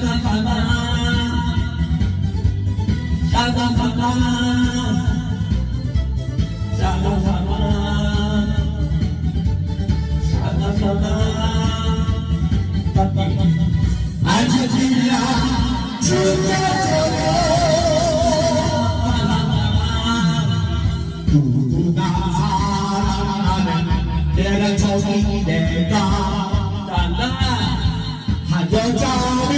샤가가가 샤가가가 하겠죠. 한 여자.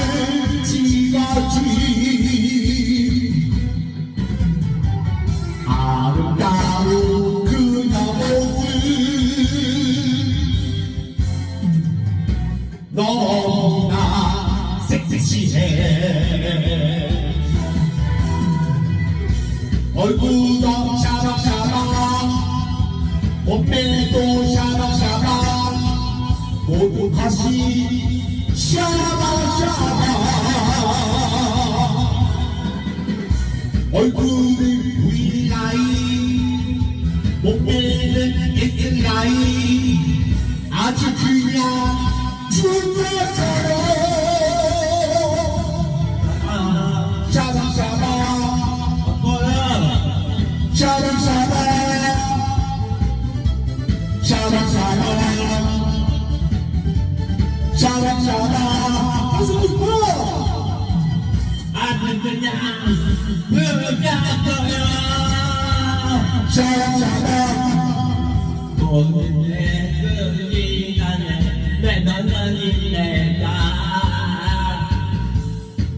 얼굴도 샤방샤방 몸매도 샤방샤방 모두 다시 샤방샤방 얼굴은 V라인 몸매는 S라인 아주 그냥 죽어 그냥 그냥 샤방샤방 모든 내 시간에 내 너는 내가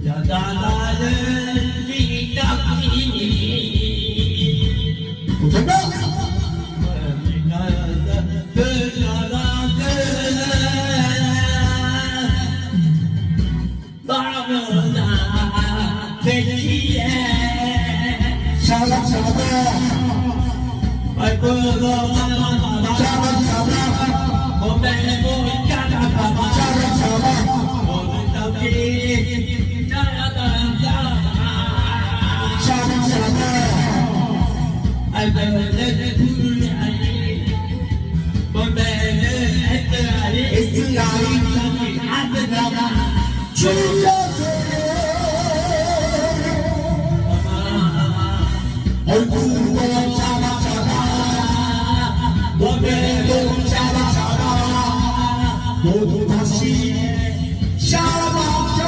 여자나는 미각이니 정답 샤방샤방 얼굴 샤방샤방 몸매도 샤방샤방 모두 다시 샤방샤방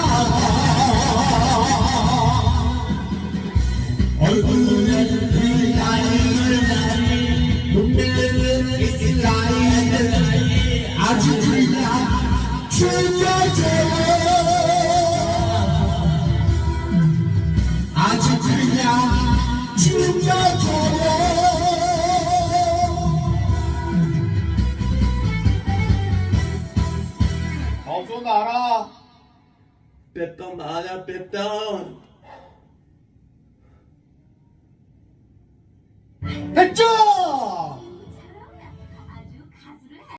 얼굴은 V라인 몸매는 S라인 아주 그냥 죽여줘요 없어 나라 뺐